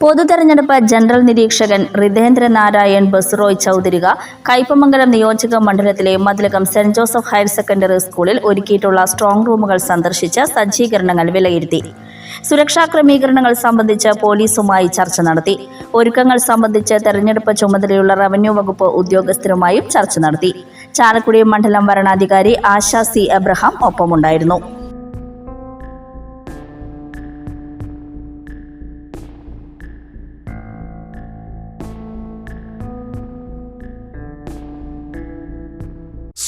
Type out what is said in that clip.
പൊതുതെരഞ്ഞെടുപ്പ് general നിരീക്ഷകൻ റിതേന്ദ്ര നാരായൺ ബസ്റോയ് ചൗധരിക കയ്പമംഗലം നിയോജക മണ്ഡലത്തിലെ Mathilakam saint Joseph higher secondary സ്കൂളിൽ ഒരുക്കിയിട്ടുള്ള സ്ട്രോങ് റൂമുകൾ സന്ദർശിച്ച് സജ്ജീകരണങ്ങൾ വിലയിരുത്തി. സുരക്ഷാ ക്രമീകരണങ്ങൾ സംബന്ധിച്ച് പോലീസുമായി ചർച്ച നടത്തി. ഒരുക്കങ്ങൾ സംബന്ധിച്ച് തെരഞ്ഞെടുപ്പ് ചുമതലയുള്ള റവന്യൂ വകുപ്പ് ഉദ്യോഗസ്ഥരുമായും ചർച്ച നടത്തി. ചാലക്കുടി മണ്ഡലം വരണാധികാരി ആശ സി എബ്രഹാം ഒപ്പമുണ്ടായിരുന്നു.